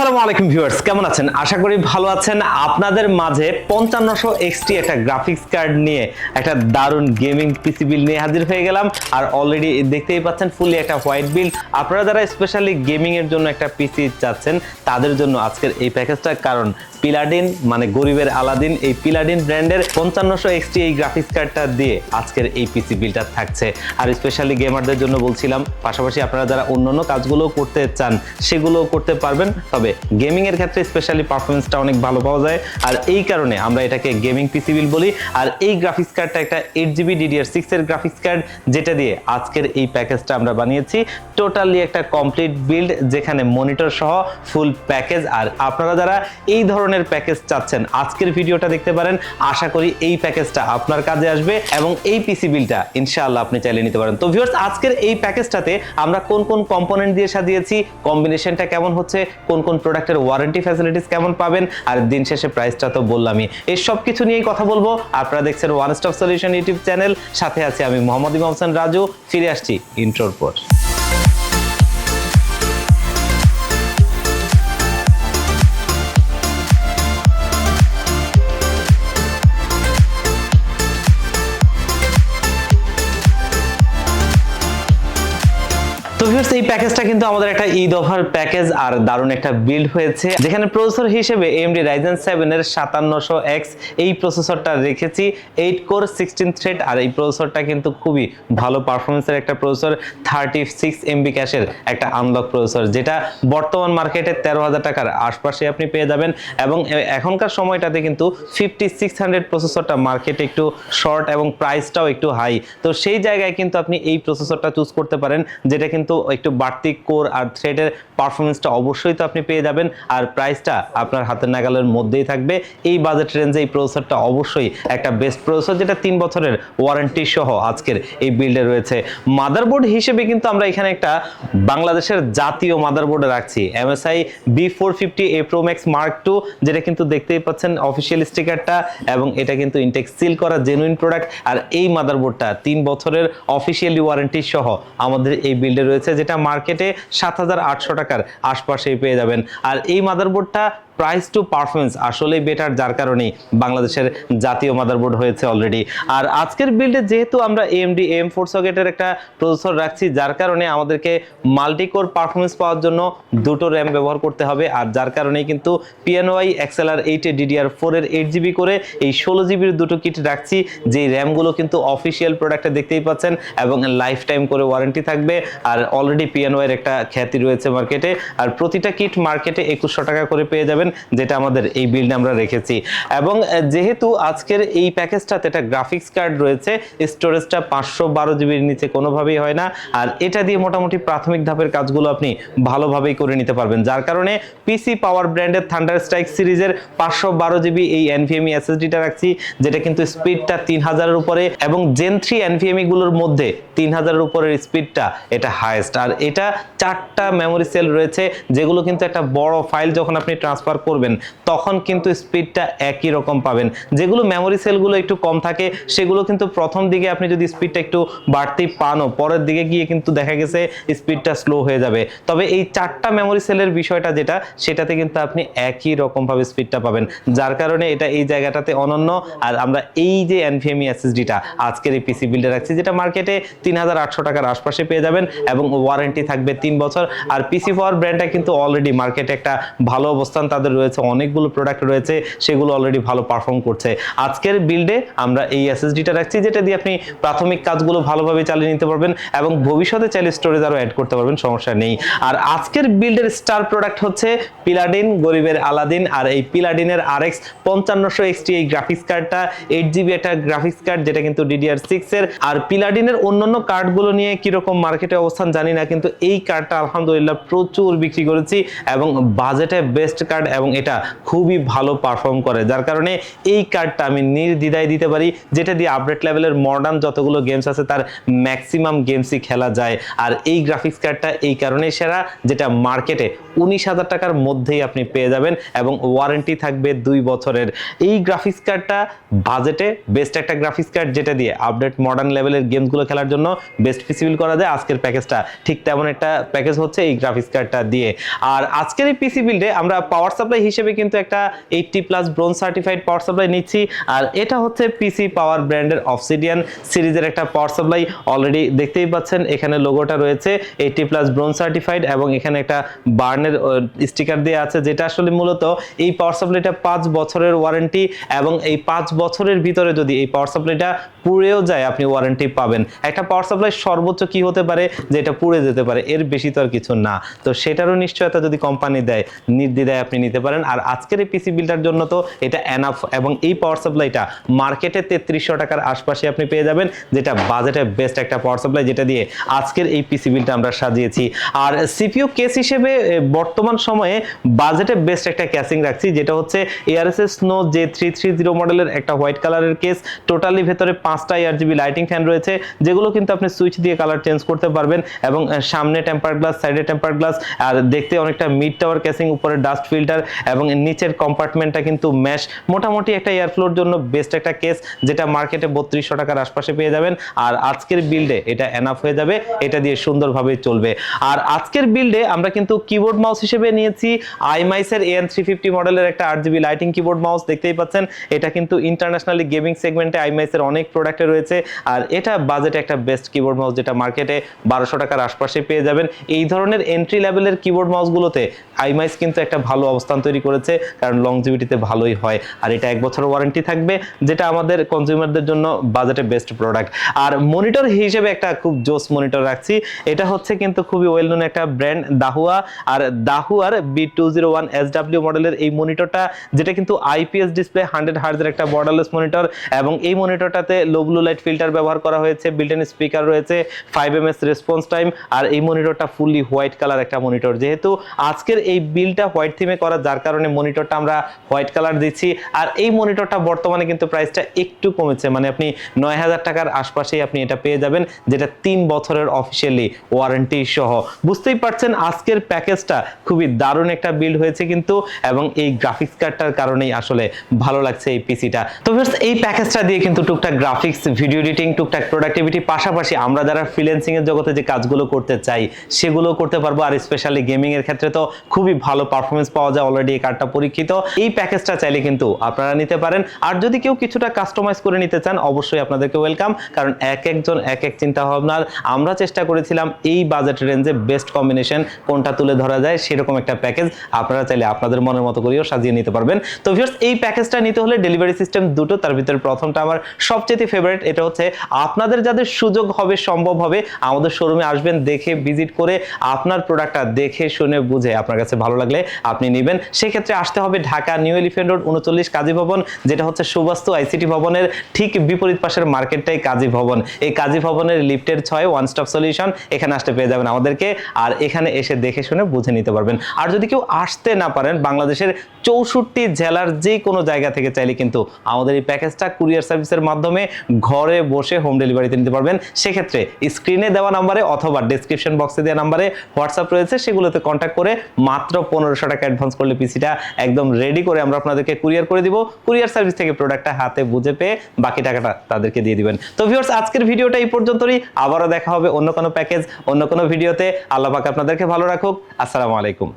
আসসালামু আলাইকুম ভিউয়ার্স, কেমন আছেন? আশা করি ভালো আছেন। আপনাদের মাঝে পঞ্চান্নশো এক্সটি একটা গ্রাফিক্স কার্ড নিয়ে একটা দারুণ গেমিং পিসি বিল নিয়ে হাজির হয়ে গেলাম। আর অলরেডি দেখতেই পাচ্ছেন ফুলি একটা হোয়াইট বিল আপনারা যারা স্পেশালি গেমিং এর জন্য একটা পিসি চাচ্ছেন, তাদের জন্য আজকের এই প্যাকেজটা কারণ পিলাডিন মানে গরিবের আলাদিন। এই পিলাডিন ব্র্যান্ডের পঞ্চান্নশো এক্সটি এই গ্রাফিক্স কার্ডটা দিয়ে আজকের এই পিসি বিলটা থাকছে। আর স্পেশালি গেমারদের জন্য বলছিলাম, পাশাপাশি আপনারা যারা অন্যান্য কাজগুলো করতে চান সেগুলো করতে পারবেন। তবে গেমিং এর ক্ষেত্রে স্পেশালি পারফরমেন্সটা অনেক ভালো পাওয়া যায়। আর এই কারণে আমরা এটাকে গেমিং পিসি বিল বলি। আর এই গ্রাফিক্স কার্ডটা একটা এইট জিবি ডিডিআর সিক্স এর গ্রাফিক্স কার্ড যেটা দিয়ে আজকের এই প্যাকেজটা আমরা বানিয়েছি। টোটালি একটা কমপ্লিট বিল্ড যেখানে মনিটর সহ ফুল প্যাকেজ আর আপনারা যারা এই ধরনের প্যাকেজ চাচ্ছেন, আজকের ভিডিওটা দেখতে পারেন। আশা করি এই প্যাকেজটা আপনার কাজে আসবে এবং এই পিসি বিলটা ইনশাআল্লাহ আপনি চাইলে নিতে পারেন। তো ভিউয়ার্স আজকের এই প্যাকেজটাতে আমরা কোন কোন কম্পোনেন্ট দিয়ে সাজিয়েছি কম্বিনেশনটা কেমন হচ্ছে, কোন কোন প্রোডাক্টের ওয়ারেন্টি ফ্যাসিলিটিস কেমন পাবেন? আর দিন শেষে প্রাইসটা তো বললামই। এই সব কিছু নিয়েই কথা বলব। আপনারা দেখছেন one stop solution YouTube channel. সাথে আছি আমি মোহাম্মদ ইমাম হোসেন রাজু। ফিরে আসছি ইন্ট্রোর পর। তো ভিউয়ার্স এই প্যাকেজটা কিন্তু আমাদের একটা ঈদ অফার প্যাকেজ আর দারুণ একটা বিল্ড হয়েছে। যেখানে প্রসেসর হিসেবে AMD Ryzen 7 এর 5700X এই প্রসেসরটা রেখেছি। 8 কোর 16 থ্রেড আর এই প্রসেসরটা কিন্তু খুবই ভালো পারফরমেন্সের একটা প্রসেসর 36 MB ক্যাশের একটা আনলক প্রসেসর যেটা বর্তমান মার্কেটে 13000 টাকার আশপাশে আপনি পেয়ে যাবেন এবং এখনকার সময়টাতে কিন্তু 5600 প্রসেসরটা মার্কেটে একটু শর্ট এবং প্রাইসটাও একটু হাই তো সেই জায়গায় কিন্তু আপনি এই প্রসেসরটা চুজ করতে পারেন, যেটা কিন্তু একটু বাড়তি কোর আর থ্রেডের পারফরমেন্সটা অবশ্যই তো আপনি পেয়ে যাবেন। আর প্রাইসটা আপনার হাতের নাগালের মধ্যেই থাকবে। এই বাজেট রেঞ্জে এই প্রসেসরটা অবশ্যই একটা বেস্ট প্রসেসর যেটা তিন বছরের ওয়ারেন্টি সহ আজকের এই বিল্ডে রয়েছে। মাদারবোর্ড হিসেবে কিন্তু আমরা এখানে একটা বাংলাদেশের জাতীয় মাদারবোর্ড রাখছি। MSI B four fifty A pro max mark two যেটা কিন্তু দেখতেই পাচ্ছেন অফিসিয়াল স্টিকারটা এবং এটা কিন্তু ইনটেক সিল করা জেনুইন প্রোডাক্ট আর এই মাদারবোর্ডটা তিন বছরের অফিসিয়ালি ওয়ারেন্টি সহ আমাদের এই বিল্ডে রয়েছে। যেটা মার্কেটে সাত হাজার আটশো টাকার আশপাশেই পেয়ে যাবেন। আর এই মাদারবোর্ডটা প্রাইস টু পারফরমেন্স আসলেই বেটার যার কারণেই বাংলাদেশের জাতীয় মাদারবোর্ড হয়েছে অলরেডি আর আজকের বিল্ডে যেহেতু আমরা এএমডি এম ফোর সকেটের একটা প্রসেসর রাখছি, যার কারণে আমাদেরকে মাল্টিকোর পারফরমেন্স পাওয়ার জন্য দুটো র্যাম ব্যবহার করতে হবে, আর যার কারণেই কিন্তু পিএনওয়াই এক্সএলআর এইটে ডিডিআর ফোরের এইট জিবি করে এই ষোলো জিবির দুটো কিট রাখছি, যেই র্যামগুলো কিন্তু অফিসিয়াল প্রোডাক্টে দেখতেই পাচ্ছেন, এবং লাইফ টাইম করে ওয়ারেন্টি থাকবে, আর অলরেডি পিএনওয়াইয়ের একটা খ্যাতি রয়েছে মার্কেটে আর প্রতিটা কিট মার্কেটে একুশশো টাকা করে পেয়ে যাবেন যেটা আমাদের এই বিল্ডে আমরা রেখেছি। এবং যেহেতু আজকের এই প্যাকেজটাতে একটা গ্রাফিক্স কার্ড রয়েছে স্টোরেজটা পাঁচশো বারো জিবির নিচে কোনোভাবেই হয় না। আর এটা দিয়ে মোটামুটি প্রাথমিক ধাপের কাজগুলো আপনি ভালোভাবেই করে নিতে পারবেন। যার কারণে পিসি পাওয়ার ব্র্যান্ডের থান্ডার স্ট্রাইক সিরিজের পাঁচশো বারো জিবি এই এনভিএমই এসএসডিটা রাখছি, যেটা কিন্তু স্পিডটা তিন হাজারের উপরে এবং জেন থ্রি এনভিএমই গুলোর মধ্যে তিন হাজারের উপরের স্পিডটা এটা হায়েস্ট আর এটা চারটা মেমোরি সেল রয়েছে, যেগুলো কিন্তু একটা বড় ফাইল যখন আপনি ট্রান্সফার করবেন, তখন কিন্তু স্পিডটা একই রকম পাবেন। যেগুলো মেমোরি সেলগুলো একটু কম থাকে, সেগুলো কিন্তু প্রথম দিকে আপনি যদি স্পিডটা একটু বাড়তি পানও, পরের দিকে গিয়ে কিন্তু দেখা গেছে স্পিডটা স্লো হয়ে যাবে। তবে এই চারটা মেমোরি সেলের বিষয়টা যেটা, সেটাতে কিন্তু আপনি একই রকম ভাবে স্পিডটা পাবেন। যার কারণে এটা এই জায়গাটাতে অনন্য। আর আমরা এই যে এনভিএমই এসএসডিটা আজকের এই পিসি বিল্ডে রাখছি, যেটা মার্কেটে তিন হাজার আটশো টাকার আশপাশে পেয়ে যাবেন এবং ওয়ারেন্টি থাকবে তিন বছর। আর পিসি পাওয়ার ব্র্যান্ডটা কিন্তু অলরেডি মার্কেটে একটা ভালো অবস্থান তাদের রয়েছে, অনেকগুলো প্রোডাক্ট রয়েছে, সেগুলো অলরেডি ভালো পারফর্ম করছে। আজকের বিল্ডে আমরা এই এসএসডিটা রাখছি, যেটা দিয়ে আপনি প্রাথমিক কাজগুলো ভালোভাবে চালিয়ে নিতে পারবেন এবং ভবিষ্যতে চাইলে স্টোরেজ আরও অ্যাড করতে পারবেন, সমস্যা নেই। আর আজকের বিল্ডের স্টার প্রোডাক্ট হচ্ছে পিলাডিন গরিবের আলাদিন, আর এই পিলাডিনের আর এক্স পঞ্চান্নশো এক্সটি এই গ্রাফিক্স কার্ডটা এইট জিবি একটা গ্রাফিক্স কার্ড যেটা কিন্তু ডিডিআর সিক্স এর। আর পিলাডিনের অন্যান্য কার্ডগুলো নিয়ে কীরকম মার্কেটে অবস্থান জানি না, কিন্তু এই কার্ডটা আলহামদুলিল্লাহ প্রচুর বিক্রি করেছি এবং বাজেটে বেস্ট কার্ড এবং এটা খুবই ভালো পারফর্ম করে। যার কারণে এই কার্ডটা আমি নির্দ্বিধায় দিতে পারি, যেটা দিয়ে আপডেট লেভেলের মডার্ন যতগুলো গেমস আছে, তার ম্যাক্সিমাম গেমসই খেলা যায়। আর এই গ্রাফিক্স কার্ডটা এই কারণেই সেরা, যেটা মার্কেটে উনিশ হাজার টাকার মধ্যেই আপনি পেয়ে যাবেন এবং ওয়ারেন্টি থাকবে দুই বছরের। এই গ্রাফিক্স কার্ডটা বাজেটে বেস্ট একটা গ্রাফিক্স কার্ড যেটা দিয়ে আপডেট মডার্ন লেভেলের গেমসগুলো খেলার জন্য বেস্ট ফিসিবল করা যায়। আজকের প্যাকেজটা ঠিক তেমন একটা প্যাকেজ হচ্ছে এই গ্রাফিক্স কার্ডটা দিয়ে। আর আজকের এই পিসি বিল্ডে আমরা পাওয়ার সাপ্লাই হিসেবে কিন্তু একটা eighty plus bronze certified power supply নিচ্ছি। আর এটা হচ্ছে পিসি পাওয়ার ব্র্যান্ডের অফসিডিয়ান সিরিজের একটা পাওয়ার সাপ্লাই অলরেডি দেখতেই পাচ্ছেন, এখানে লোগোটা রয়েছে এইটটি প্লাস ব্রোন সার্টিফাইড এবং এখানে একটা বার্নের স্টিকার দিয়ে আছে, যেটা আসলে মূলত এই পাওয়ার সাপ্লাইটা পাঁচ বছরের ওয়ারেন্টি এবং এই পাঁচ বছরের ভিতরে যদি এই পাওয়ার সাপ্লাইটা পুড়েও যায়, আপনি ওয়ারেন্টি পাবেন। একটা পাওয়ার সাপ্লাই সর্বোচ্চ কি হতে পারে যে এটা পুড়ে যেতে পারে, এর বেশি তো আর কিছু না। তো সেটারও নিশ্চয়তা যদি কোম্পানি দেয়, নির্দ্বিধায় আপনি নিতে পারেন। আর আজকের এই পিসি বিলটার জন্য তো এটা এনাফ এবং এই পাওয়ার সাপ্লাইটা মার্কেটে তেত্রিশশো টাকার আশপাশে আপনি পেয়ে যাবেন, যেটা বাজেটে বেস্ট একটা পাওয়ার সাপ্লাই যেটা দিয়ে আজকের এই পিসি বিলটা আমরা সাজিয়েছি। আর সিপিইউ কেস হিসেবে বর্তমান সময়ে বাজেটে বেস্ট একটা ক্যাসিং রাখছি, যেটা হচ্ছে ARSS snow J three three zero মডেলের একটা হোয়াইট কালারের কেস টোটালি ভেতরে পাঁচটা জিবি লাইটিং ফ্যান রয়েছে, যেগুলো কিন্তু আপনি সুইচ দিয়ে কালার চেঞ্জ করতে পারবেন এবং সামনে টেম্পার গ্লাস সাইডে টেম্পার গ্লাস আর দেখতে অনেকটা মিড টাওয়ার ক্যাসিং উপরে ডাস্ট ফিল্টার এবং নিচের কম্পার্টমেন্টটা কিন্তু ম্যাশ মোটামুটি একটা এয়ারফ্লোর জন্য বেস্ট একটা কেস যেটা মার্কেটে বত্রিশশো টাকার আশপাশে পেয়ে যাবেন। আর আজকের বিল্ডে এটা এনাফ হয়ে যাবে, এটা দিয়ে সুন্দরভাবে চলবে। আর আজকের বিল্ডে আমরা কিন্তু কিবোর্ড মাউস হিসেবে নিয়েছি। আইমাইসের এন থ্রি ফিফটি মডেলের একটা আট জিবি লাইটিং কিবোর্ড মাউস দেখতেই পাচ্ছেন। এটা কিন্তু ইন্টারন্যাশনালি গেমিং সেগমেন্টে আইমাইসের অনেক প্রোডাক্টে রয়েছে। আর এটা বাজেটে একটা বেস্ট কিবোর্ড মাউস যেটা মার্কেটে বারোশো টাকার আশপাশে পেয়ে যাবেন। এই ধরনের এন্ট্রি লেভেলের কিবোর্ড মাউসগুলোতে আইমাইস কিন্তু একটা ভালো অবস্থান তৈরি করেছে, কারণ লংজিভিটিতে ভালোই হয়। আর এটা এক বছর ওয়ারেন্টি থাকবে, যেটা আমাদের কনজিউমারদের জন্য বাজেটে বেস্ট প্রোডাক্ট আর মনিটর হিসেবে একটা খুব জোস মনিটর রাখছি, এটা হচ্ছে কিন্তু খুবই ওয়েল নোন একটা ব্র্যান্ড দাহুয়া আর দাহুয়ার B two zero one S W মডেলের এই মনিটরটা যেটা কিন্তু আইপিএস ডিসপ্লে হান্ড্রেড হার্জের একটা বর্ডারলেস মনিটর এবং এই মনিটরটাতে লো ব্লু লাইট ফিল্টার ব্যবহার করা হয়েছে বিল্ট ইন স্পিকার রয়েছে five M S response time আর এই মনিটরটা ফুললি হোয়াইট কালার একটা মনিটর যেহেতু আজকের এই বিলটা হোয়াইট থিমে করা যার কারণে মনিটরটা আমরা হোয়াইট কালার দিচ্ছি। আর এই মনিটরটা বর্তমানে কিন্তু প্রাইসটা একটু কমেছে। মানে আপনি নয় হাজার টাকার আশপাশেই আপনি এটা পেয়ে যাবেন, যেটা তিন বছরের অফিসিয়ালি ওয়ারেন্টি সহ। বুঝতেই পারছেন, আজকের প্যাকেজটা খুবই দারুণ একটা বিল্ড হয়েছে কিন্তু, এবং এই গ্রাফিক্স কার্ডটার কারণেই আসলে ভালো লাগছে এই পিসিটা তো এই প্যাকেজটা দিয়ে কিন্তু টুকটাক গ্রাফিক্স ভিডিও এডিটিং টুকটাক প্রোডাক্টিভিটি পাশাপাশি আমরা যারা ফ্রিল্যান্সিং এর জগতে যে কাজগুলো করতে চাই সেগুলো করতে পারব। আর স্পেশালি গেমিং এর ক্ষেত্রে তো খুবই ভালো পারফরমেন্স পাওয়া যায়। অলরেডি এই কার্ডটা পরীক্ষিত। এই প্যাকেজটা চাইলে কিন্তু আপনারা নিতে পারেন। আর যদি কেউ কিছুটা কাস্টমাইজ করে নিতে চান, অবশ্যই আপনাদেরকে ওয়েলকাম কারণ এক একজন, এক এক চিন্তা ভাবনার আমরা চেষ্টা করেছিলাম এই বাজেট রেঞ্জে বেস্ট কম্বিনেশন কোনটা তুলে ধরা যায়, সেরকম একটা প্যাকেজ আপনারা চাইলে আপনাদের মনের মতো করেও সাজিয়ে নিতে পারবেন। তো ভিউয়ার্স এই প্যাকেজটা নিতে হলে ডেলিভারি সিস্টেম দুটো, তার ভিতরে প্রথমটা আমার সবচেয়ে ফেভারিট এটা হচ্ছে আপনাদের যাদের সুযোগ হবে, সম্ভব হবে, আমাদের শোরুমে আসবেন, দেখে ভিজিট করে আপনার প্রোডাক্টটা দেখে, শুনে, বুঝে আপনার কাছে ভালো লাগলে আপনি নেবেন। সেক্ষেত্রে আসতে হবে ঢাকা, নিউ এলিফেন্ট রোড, উনচল্লিশ কাজী ভবন, যেটা হচ্ছে সুবাস্তু আইসিটি ভবনের ঠিক বিপরীত পাশের মার্কেটটাই কাজী ভবন। এই কাজী ভবনের লিফটের ছয় ওয়ান স্টপ সলিউশন এখানে আসতে পেয়ে যাবেন আমাদেরকে, আর এখানে এসে দেখে শুনে বুঝে নিতে পারবেন। আর যদি কেউ আসতে না পারেন, বাংলাদেশের চৌষট্টি জেলার যে কোনো জায়গা থেকে চাইলে কিন্তু আমাদের এই প্যাকেজটা কুরিয়ার সার্ভিসের মাধ্যমে ঘরে বসে হোম ডেলিভারিতে নিতে পারবেন। সেক্ষেত্রে স্ক্রিনে দেওয়া নাম্বারে অথবা ডেসক্রিপশন বক্সে দেওয়া নাম্বারে হোয়াটসঅ্যাপ রয়েছে, সেগুলোতে কন্ট্যাক্ট করে মাত্র পনেরোশো টাকা অ্যাডভান্স করলে পিসিটা একদম রেডি করে আমরা আপনাদেরকে কুরিয়ার করে দিব। কুরিয়ার সার্ভিস থেকে প্রোডাক্টটা হাতে বুঝে পেয়ে বাকি টাকাটা তাদেরকে দিয়ে দিবেন। তো ভিউয়ার্স আজকের ভিডিওটা এই পর্যন্তই। আবারও দেখা হবে অন্য কোনো প্যাকেজ অন্য কোনো ভিডিওতে আল্লাহ পাক আপনাদেরকে ভালো রাখুক। আসসালামু আলাইকুম।